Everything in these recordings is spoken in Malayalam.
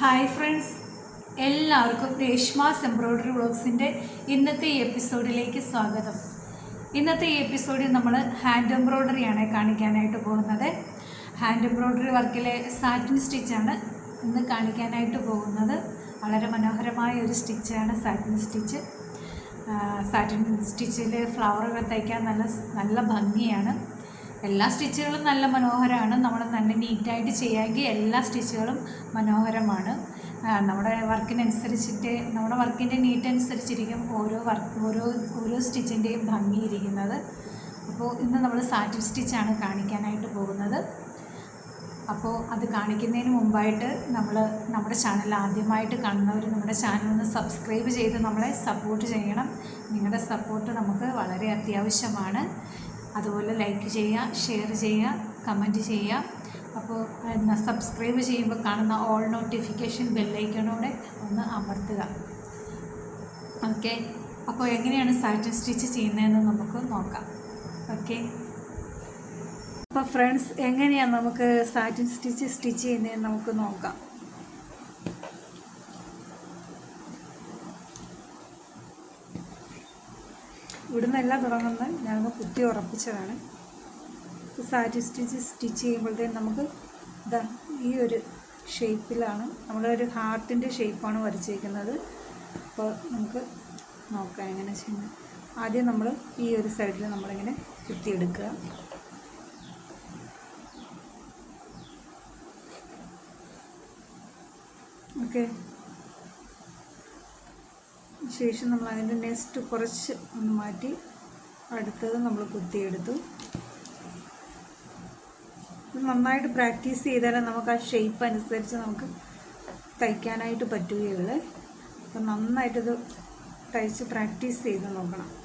Hi friends. എല്ലാവർക്കും രേഷ്മാസ് എംബ്രോയ്ഡറി വ്ളോഗ്സിന്റെ ഇന്നത്തെ ഈ എപ്പിസോഡിലേക്ക് സ്വാഗതം. ഇന്നത്തെ ഈ എപ്പിസോഡിൽ നമ്മൾ ഹാൻഡ് എംബ്രോയ്ഡറിയാണ് കാണിക്കാനായിട്ട് പോകുന്നത്. ഹാൻഡ് എംബ്രോയ്ഡറി വർക്കിലെ സാറ്റിൻ സ്റ്റിച്ചാണ് ഇന്ന് കാണിക്കാനായിട്ട് പോകുന്നത്. വളരെ മനോഹരമായ ഒരു സ്റ്റിച്ചാണ് സാറ്റിൻ സ്റ്റിച്ച്. സാറ്റിൻ സ്റ്റിച്ചിൽ ഫ്ലവറുകൾ തയ്ക്കാൻ നല്ല നല്ല ഭംഗിയാണ്. എല്ലാ സ്റ്റിച്ചുകളും നല്ല മനോഹരമാണ്. നമ്മൾ നല്ല നീറ്റായിട്ട് ചെയ്യാമെങ്കിൽ എല്ലാ സ്റ്റിച്ചുകളും മനോഹരമാണ്. നമ്മുടെ വർക്കിനനുസരിച്ചിട്ട് നമ്മുടെ വർക്കിന്റെ നീറ്റ് അനുസരിച്ചിരിക്കും ഓരോ വർക്ക് ഓരോ ഓരോ സ്റ്റിച്ചിന്റെയും ഭംഗിയിരിക്കുന്നത്. അപ്പോൾ ഇന്ന് നമ്മൾ സാറ്റിൻ സ്റ്റിച്ചാണ് കാണിക്കാനായിട്ട് പോകുന്നത്. അപ്പോൾ അത് കാണിക്കുന്നതിന് മുമ്പായിട്ട് നമ്മൾ നമ്മുടെ ചാനൽ ആദ്യമായിട്ട് കാണുന്നവർ നമ്മുടെ ചാനൽ ഒന്ന് സബ്സ്ക്രൈബ് ചെയ്ത് നമ്മളെ സപ്പോർട്ട് ചെയ്യണം. നിങ്ങളുടെ സപ്പോർട്ട് നമുക്ക് വളരെ അത്യാവശ്യമാണ്. അതുപോലെ ലൈക്ക് ചെയ്യുക ഷെയർ ചെയ്യുക കമന്റ് ചെയ്യുക. അപ്പോൾ എന്നാ സബ്സ്ക്രൈബ് ചെയ്യുമ്പോൾ കാണുന്ന ഓൾ നോട്ടിഫിക്കേഷൻ ബെല്ലൈക്കണോടെ ഒന്ന് അമർത്തുക. ഓക്കെ അപ്പോൾ എങ്ങനെയാണ് സാറ്റൻ സ്റ്റിച്ച് ചെയ്യുന്നതെന്ന് നമുക്ക് നോക്കാം. ഓക്കെ അപ്പോൾ ഫ്രണ്ട്സ് എങ്ങനെയാണ് നമുക്ക് സാറ്റൻ സ്റ്റിച്ച് സ്റ്റിച്ച് ചെയ്യുന്നതെന്ന് നമുക്ക് നോക്കാം. ഇവിടുന്നല്ല തുടങ്ങുന്നത് ഞാനൊന്ന് കുത്തി ഉറപ്പിച്ചതാണ്. സാരി സ്റ്റിച്ച് സ്റ്റിച്ച് ചെയ്യുമ്പോഴത്തേക്കും നമുക്ക് ഇതാ ഈ ഒരു ഷേപ്പിലാണ് നമ്മളൊരു ഹാർട്ടിന്റെ ഷേപ്പാണ് വരച്ചിരിക്കുന്നത്. അപ്പോൾ നമുക്ക് നോക്കാം എങ്ങനെ ചെയ്യുന്നത്. ആദ്യം നമ്മൾ ഈ ഒരു സൈഡിൽ നമ്മളിങ്ങനെ കുത്തിയെടുക്കുക. ഓക്കെ. ശേഷം നമ്മൾ അതിന്റെ നെക്സ്റ്റ് കുറച്ച് ഒന്ന് മാറ്റി അടുത്തത് നമ്മൾ കുത്തിയെടുത്തു. നന്നായിട്ട് പ്രാക്ടീസ് ചെയ്താലേ നമുക്ക് ആ ഷേപ്പ് അനുസരിച്ച് നമുക്ക് തയ്ക്കാനായിട്ട് പറ്റുകയുള്ളൂ. അപ്പം നന്നായിട്ടിത് തയ്ച്ച് പ്രാക്ടീസ് ചെയ്ത് നോക്കണം.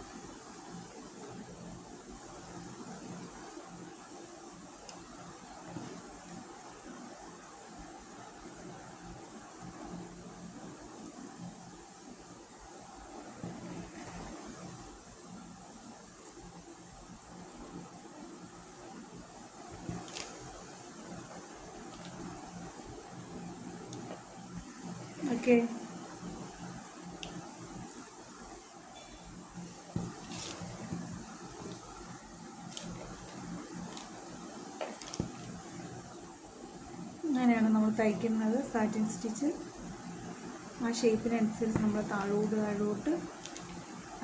ഓക്കെ അങ്ങനെയാണ് നമ്മൾ തയ്ക്കുന്നത് സാറ്റിൻ സ്റ്റിച്ച് ആ ഷേപ്പിനനുസരിച്ച് നമ്മൾ താഴോട്ട് താഴോട്ട്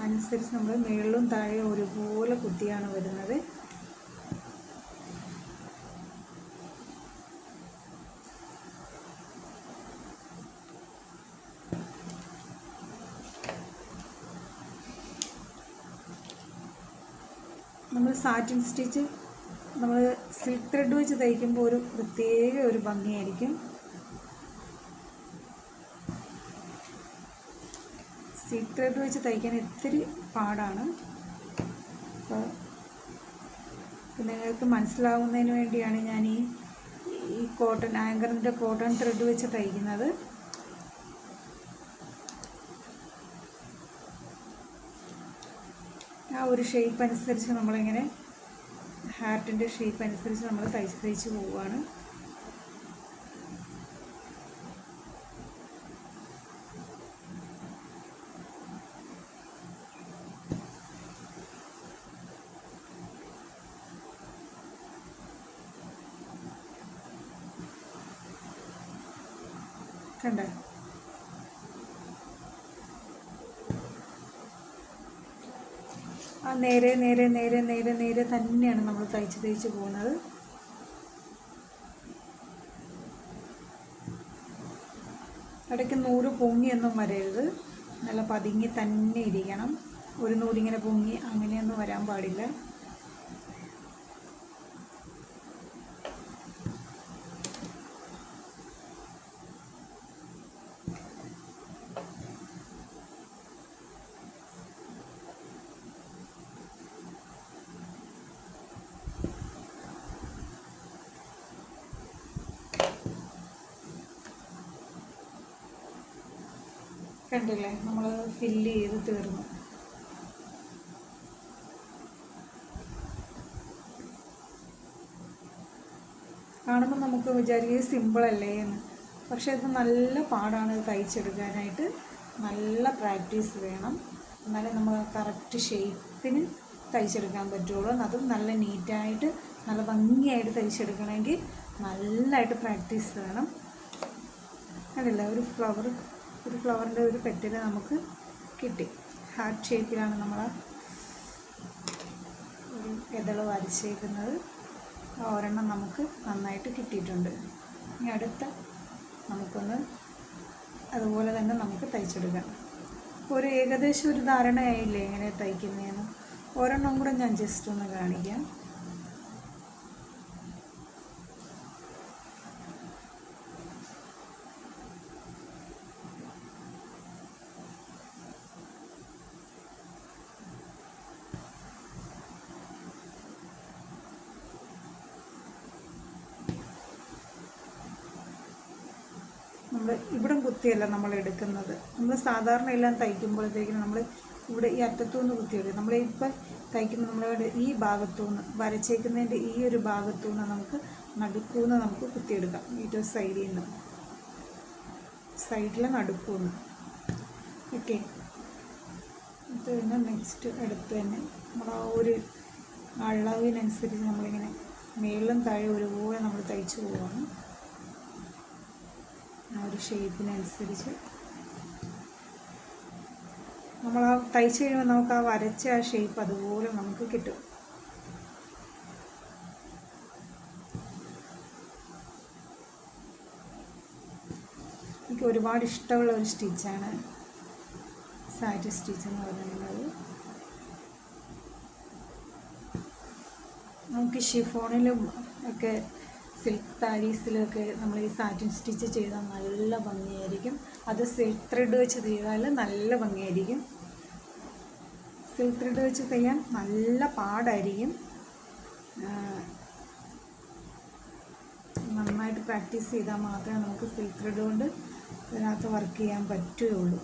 അനുസരിച്ച് നമ്മൾ മേളിലും താഴെ ഒരുപോലെ കുത്തിയാണ് വരുന്നത് നമ്മൾ സാറ്റിൻ സ്റ്റിച്ച് നമ്മൾ സിൽക്ക് ത്രെഡ് വെച്ച് തയ്ക്കുമ്പോൾ ഒരു പ്രത്യേക ഒരു ഭംഗിയായിരിക്കും. സിൽക്ക് ത്രെഡ് വെച്ച് തയ്ക്കാൻ ഇത്തിരി പാടാണ്. അപ്പോൾ നിങ്ങൾക്ക് മനസ്സിലാവുന്നതിന് വേണ്ടിയാണ് ഞാൻ ഈ ഈ കോട്ടൺ ആങ്കറിന്റെ കോട്ടൺ ത്രെഡ് വെച്ച് തയ്ക്കുന്നത്. ആ ഒരു ഷേപ്പ് അനുസരിച്ച് നമ്മളിങ്ങനെ ഹാർട്ടിന്റെ ഷേപ്പ് അനുസരിച്ച് നമ്മൾ തയ്ച്ച് തയ്ച്ച് പോവുകയാണ് കണ്ടേ? നേരെ നേരെ നേരെ നേരെ നേരെ തന്നെയാണ് നമ്മൾ തയ്ച്ച് തയ്ച്ച് പോകുന്നത്. ഇടയ്ക്ക് നൂറ് പൊങ്ങിയൊന്നും വരരുത്. നല്ല പതുങ്ങി തന്നെ ഇരിക്കണം. ഒരു നൂലിങ്ങനെ പൊങ്ങി അങ്ങനെയൊന്നും വരാൻ പാടില്ല. കണ്ടില്ലേ? നമ്മൾ ഫില്ല് ചെയ്ത് തീർന്നു. കാണുമ്പോൾ നമുക്ക് വിചാരിക്കുക സിമ്പിളല്ലേ എന്ന്. പക്ഷേ ഇത് നല്ല പാടാണ് തയ്ച്ചെടുക്കാനായിട്ട്. നല്ല പ്രാക്ടീസ് വേണം. എന്നാലേ നമ്മൾ കറക്റ്റ് ഷേപ്പിന് തയ്ച്ചെടുക്കാൻ പറ്റുള്ളൂ. അതും നല്ല നീറ്റായിട്ട് നല്ല ഭംഗിയായിട്ട് തയ്ച്ചെടുക്കണമെങ്കിൽ നല്ലതായിട്ട് പ്രാക്ടീസ് വേണം. അതല്ല ഒരു ഫ്ലവർ ഒരു ഫ്ലവറിന്റെ ഒരു പെറ്റിനെ നമുക്ക് കിട്ടി. ഹാർട്ട് ഷേപ്പിലാണ് നമ്മൾ ഇതൾ വരച്ചേക്കുന്നത്. ഒരെണ്ണം നമുക്ക് നന്നായിട്ട് കിട്ടിയിട്ടുണ്ട്. ഇനി അടുത്ത നമുക്കൊന്ന് അതുപോലെ തന്നെ നമുക്ക് തയ്ച്ചെടുക്കാം. ഒരു ഏകദേശം ഒരു ധാരണയായില്ലേ എങ്ങനെ തയ്ക്കുന്നതെന്ന് ഒരെണ്ണം കൂടെ ഞാൻ ജസ്റ്റ് ഒന്ന് കാണിക്കാം. നമ്മൾ ഇവിടം കുത്തിയല്ല നമ്മൾ എടുക്കുന്നത്. നമ്മൾ സാധാരണ എല്ലാം തയ്ക്കുമ്പോഴത്തേക്കും നമ്മൾ ഇവിടെ ഈ അറ്റത്തുനിന്ന് കുത്തിയെടുക്കും നമ്മൾ ഇപ്പം തയ്ക്കുമ്പോൾ നമ്മളിവിടെ ഈ ഭാഗത്തുനിന്ന് വരച്ചേക്കുന്നതിന്റെ ഈ ഒരു ഭാഗത്തുനിന്ന് നമുക്ക് നടുക്കൂന്ന് നമുക്ക് കുത്തിയെടുക്കാം. ഏറ്റവും സൈഡിൽ നിന്ന് സൈഡിലെ നടുക്കൂന്ന്. ഓക്കെ. ഇത് പിന്നെ നെക്സ്റ്റ് അടുത്ത് തന്നെ നമ്മൾ ആ ഒരു അളവിനനുസരിച്ച് നമ്മളിങ്ങനെ മേളിലും താഴെ ഒരുപോലെ നമ്മൾ തയ്ച്ചു പോവാണ്. ഒരു ഷേപ്പിനനുസരിച്ച് നമ്മൾ ആ തയ്ച്ച് കഴിയുമ്പോൾ നമുക്ക് ആ വരച്ച ആ ഷേപ്പ് അതുപോലെ നമുക്ക് കിട്ടും. എനിക്ക് ഒരുപാട് ഇഷ്ടമുള്ള ഒരു സ്റ്റിച്ചാണ് സാറ്റ് സ്റ്റിച്ച് എന്ന് പറയുന്നത്. നമുക്ക് ഷിഫോണിലും ഒക്കെ സിൽക്ക് താരീസിലൊക്കെ നമ്മൾ ഈ സാറ്റിൻ സ്റ്റിച്ച് ചെയ്താൽ നല്ല ഭംഗിയായിരിക്കും. അത് സിൽക്ക് ത്രെഡ് വെച്ച് ചെയ്താൽ നല്ല ഭംഗിയായിരിക്കും. സിൽക്ക് ത്രെഡ് വെച്ച് ചെയ്യാൻ നല്ല പാടായിരിക്കും. നന്നായിട്ട് പ്രാക്ടീസ് ചെയ്താൽ മാത്രമേ നമുക്ക് സിൽക്ക് ത്രെഡ് കൊണ്ട് ഇതിനകത്ത് വർക്ക് ചെയ്യാൻ പറ്റുകയുള്ളൂ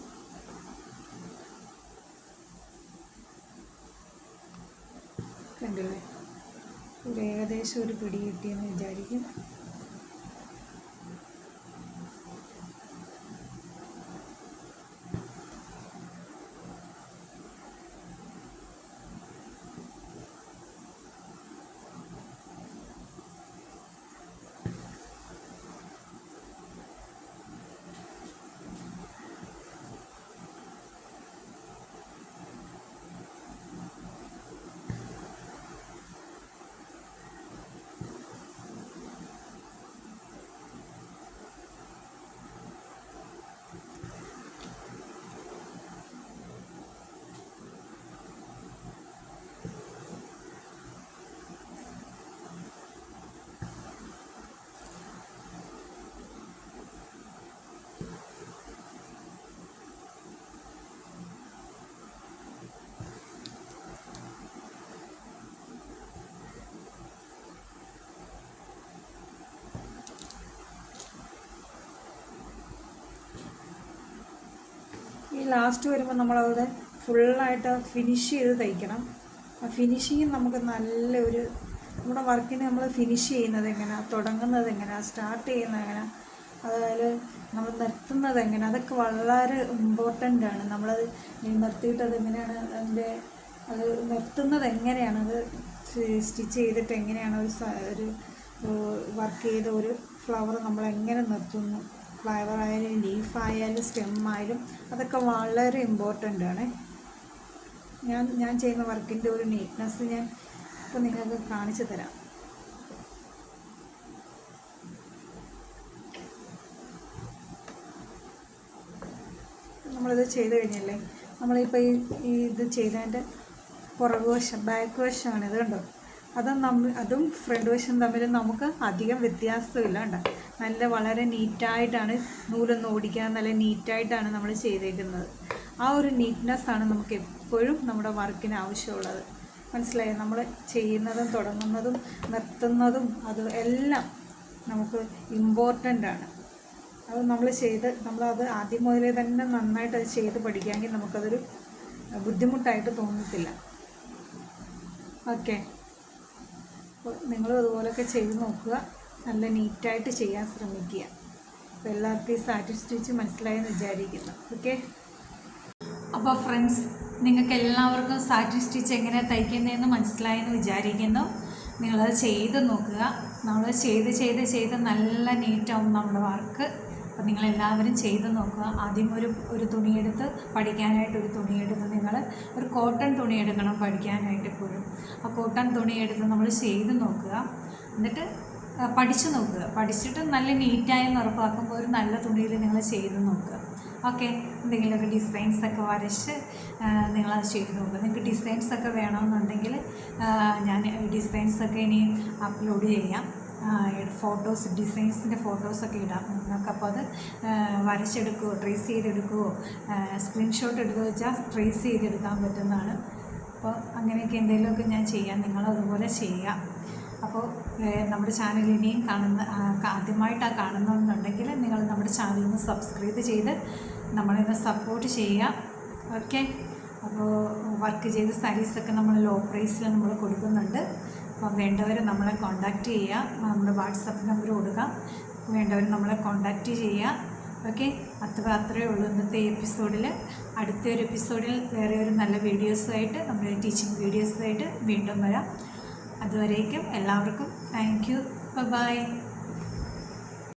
കണ്ടില്ലേ ഒരു ഒരു പിടി കിട്ടിയെന്ന് വിചാരിക്കും. ലാസ്റ്റ് വരുമ്പോൾ നമ്മളത് ഫുള്ളായിട്ട് ഫിനിഷ് ചെയ്ത് തയ്ക്കണം. ആ ഫിനിഷിങ് നമുക്ക് നല്ലൊരു നമ്മുടെ വർക്കിന് നമ്മൾ ഫിനിഷ് ചെയ്യുന്നത് എങ്ങനെയാണ് തുടങ്ങുന്നത് എങ്ങനെയാണ് സ്റ്റാർട്ട് ചെയ്യുന്നത് എങ്ങനെയാണ് അതായത് നമ്മൾ നിർത്തുന്നത് എങ്ങനെ അതൊക്കെ വളരെ ഇമ്പോർട്ടന്റ് ആണ്. നമ്മളത് നിർത്തിയിട്ട് അത് എങ്ങനെയാണ് അതിന്റെ അത് നിർത്തുന്നത് എങ്ങനെയാണ് അത് സ്റ്റിച്ച് ചെയ്തിട്ട് എങ്ങനെയാണ് ഒരു ഒരു വർക്ക് ചെയ്ത ഒരു ഫ്ലവർ നമ്മൾ എങ്ങനെ നിർത്തുന്നു. ഫ്ലവർ ആയാലും ലീഫ് ആയാലും സ്റ്റെം ആയാലും അതൊക്കെ വളരെ ഇമ്പോർട്ടന്റ് ആണ്. ഞാൻ ഞാൻ ചെയ്യുന്ന വർക്കിന്റെ ഒരു നീറ്റ്നെസ് ഞാൻ ഇപ്പം നിങ്ങൾക്ക് കാണിച്ചു തരാം. നമ്മളിത് ചെയ്ത് കഴിഞ്ഞല്ലേ? നമ്മളിപ്പോൾ ഈ ഇത് ചെയ്തതിന്റെ പുറകുവശം ബാക്ക് വശമാണ് ഇത് കണ്ടോ? അതും നമ്മൾ അതും ഫ്രണ്ട് വശം തമ്മിൽ നമുക്ക് അധികം വ്യത്യാസമില്ല കണ്ടോ നല്ല വളരെ നീറ്റായിട്ടാണ് നൂലൊന്നും ഓടിക്കാൻ നല്ല നീറ്റായിട്ടാണ് നമ്മൾ ചെയ്തേക്കുന്നത്. ആ ഒരു നീറ്റ്നെസ്സാണ് നമുക്ക് എപ്പോഴും നമ്മുടെ വർക്കിന് ആവശ്യമുള്ളത്. മനസ്സിലായോ? നമ്മൾ ചെയ്യുന്നതും തുടങ്ങുന്നതും നിർത്തുന്നതും അത് എല്ലാം നമുക്ക് ഇമ്പോർട്ടന്റ് ആണ്. അത് നമ്മൾ ചെയ്ത് നമ്മളത് ആദ്യം മുതലേ തന്നെ നന്നായിട്ട് അത് ചെയ്ത് പഠിക്കാമെങ്കിൽ നമുക്കതൊരു ബുദ്ധിമുട്ടായിട്ട് തോന്നത്തില്ല. ഓക്കെ. അപ്പോൾ നിങ്ങളും അതുപോലെയൊക്കെ ചെയ്ത് നോക്കുക. നല്ല നീറ്റായിട്ട് ചെയ്യാൻ ശ്രമിക്കുക. അപ്പോൾ എല്ലാവർക്കും ഈ സാറ്റി സ്റ്റിച്ച് മനസ്സിലായെന്ന് വിചാരിക്കുന്നു. ഓക്കെ? അപ്പോൾ ഫ്രണ്ട്സ് നിങ്ങൾക്ക് എല്ലാവർക്കും സാറ്റി സ്റ്റിച്ച് എങ്ങനെ തയ്ക്കുന്നതെന്ന് മനസ്സിലായെന്ന് വിചാരിക്കുന്നു. നിങ്ങളത് ചെയ്ത് നോക്കുക. നമ്മൾ ചെയ്ത് ചെയ്ത് ചെയ്ത് നല്ല നീറ്റാവും നമ്മുടെ വർക്ക്. അപ്പോൾ നിങ്ങളെല്ലാവരും ചെയ്ത് നോക്കുക. ആദ്യം ഒരു ഒരു തുണിയെടുത്ത് പഠിക്കാനായിട്ട് ഒരു തുണിയെടുത്ത് നിങ്ങൾ ഒരു കോട്ടൺ തുണി എടുക്കണം പഠിക്കാനായിട്ട് എപ്പോഴും ആ കോട്ടൺ തുണിയെടുത്ത് നമ്മൾ ചെയ്ത് നോക്കുക. എന്നിട്ട് പഠിച്ചു നോക്കുക. പഠിച്ചിട്ട് നല്ല നീറ്റായെന്ന് ഉറപ്പാക്കുമ്പോൾ ഒരു നല്ല തുണിയിൽ നിങ്ങൾ ചെയ്ത് നോക്കുക. ഓക്കെ? എന്തെങ്കിലുമൊക്കെ ഡിസൈൻസ് ഒക്കെ വരച്ച് നിങ്ങളത് ചെയ്ത് നോക്കുക. നിങ്ങൾക്ക് ഡിസൈൻസ് ഒക്കെ വേണമെന്നുണ്ടെങ്കിൽ ഞാൻ ഡിസൈൻസ് ഒക്കെ ഇനി അപ്ലോഡ് ചെയ്യാം. ഫോട്ടോസ് ഡിസൈൻസിന്റെ ഫോട്ടോസൊക്കെ ഇടാം. നിങ്ങൾക്ക് അപ്പോൾ അത് വരച്ചെടുക്കുകയോ ട്രേസ് ചെയ്തെടുക്കുകയോ സ്ക്രീൻഷോട്ട് എടുക്കുക വെച്ചാൽ ട്രേസ് ചെയ്തെടുക്കാൻ പറ്റുന്നതാണ്. അപ്പോൾ അങ്ങനെയൊക്കെ എന്തെങ്കിലുമൊക്കെ ഞാൻ ചെയ്യാം. നിങ്ങളതുപോലെ ചെയ്യാം. അപ്പോൾ നമ്മുടെ ചാനൽ ഇനിയും കാണുന്ന ആദ്യമായിട്ടാണ് കാണുന്നതെന്നുണ്ടെങ്കിൽ നിങ്ങൾ നമ്മുടെ ചാനലിന് സബ്സ്ക്രൈബ് ചെയ്ത് നമ്മളിന്ന് സപ്പോർട്ട് ചെയ്യുക ഓക്കെ അപ്പോൾ വർക്ക് ചെയ്ത സാരീസൊക്കെ നമ്മൾ ലോ പ്രൈസിൽ നമ്മൾ കൊടുക്കുന്നുണ്ട്. അപ്പോൾ വേണ്ടവർ നമ്മളെ കോൺടാക്റ്റ് ചെയ്യുക. നമ്മുടെ വാട്സപ്പ് നമ്പർ കൊടുക്കാം വേണ്ടവർ നമ്മളെ കോൺടാക്റ്റ് ചെയ്യുക. ഓക്കെ അത്ര അത്രയേ ഉള്ളൂ ഇന്നത്തെ എപ്പിസോഡിൽ അടുത്ത ഒരു എപ്പിസോഡിൽ വേറെ ഒരു നല്ല വീഡിയോസുമായിട്ട് നമ്മുടെ ടീച്ചിങ് വീഡിയോസുമായിട്ട് വീണ്ടും വരാം. അതുവരേക്കും എല്ലാവർക്കും താങ്ക് യു ബൈ